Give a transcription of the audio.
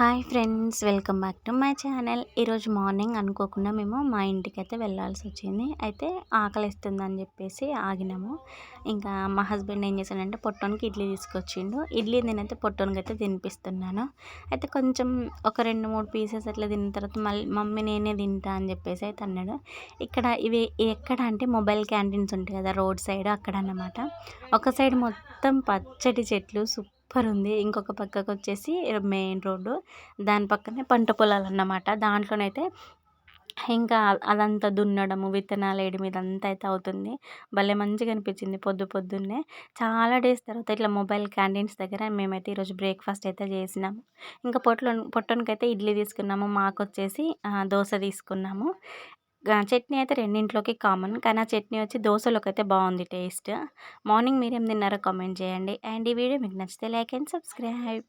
Hi friends welcome back to my channel. ఈరోజు morning అనుకోకుండా మేము మా ఇంటికి అయితే వెళ్ళాల్సి వచ్చింది. అయితే ఆకలిస్తుందని చెప్పేసి ఆగినాము. ఇంకా మా హస్బెండ్ ఏం చేశాడంటే పొట్టోనికి ఇడ్లీ తీసుకొచ్చిండు. ఇడ్లీ నేనైతే పొట్టోనికి అయితే తినిపిస్తున్నాను. అయితే కొంచెం ఒక రెండు మూడు పీసెస్ అట్లా తిన్న తర్వాత మళ్ళీ మమ్మీ నేనే తింటా అని చెప్పేసి అయితే అన్నాడు. ఇక్కడ ఇవి ఎక్కడ అంటే మొబైల్ క్యాంటీన్స్ ఉంటాయి కదా రోడ్ సైడ్ అక్కడ అన్నమాట. ఒక సైడ్ మొత్తం పచ్చటి చెట్లు సూపర్ సూపర్ ఉంది. ఇంకొక పక్కకు వచ్చేసి మెయిన్ రోడ్డు. దాని పక్కనే పంట పొలాలు అన్నమాట దాంట్లోనైతే ఇంకా అదంతా దున్నడము విత్తనాలు వేయడం ఇదంతా అయితే అవుతుంది. భలే మంచిగా అనిపించింది పొద్దు పొద్దున్నే. చాలా డేస్ తర్వాత ఇట్లా మొబైల్ క్యాంటీన్స్ దగ్గర మేమైతే ఈరోజు బ్రేక్ఫాస్ట్ అయితే చేసినాము. ఇంకా పొట్టలో పొట్టనికైతే ఇడ్లీ తీసుకున్నాము. మాకు వచ్చేసి దోశ తీసుకున్నాము. చట్నీ అయితే రెండింట్లోకి కామన్. కానీ ఆ చట్నీ వచ్చి దోశలోకి అయితే బాగుంది టేస్ట్. మార్నింగ్ మీరేం తిన్నారో కామెంట్ చేయండి. అండ్ ఈ వీడియో మీకు నచ్చితే లైక్ అండ్ సబ్స్క్రైబ్.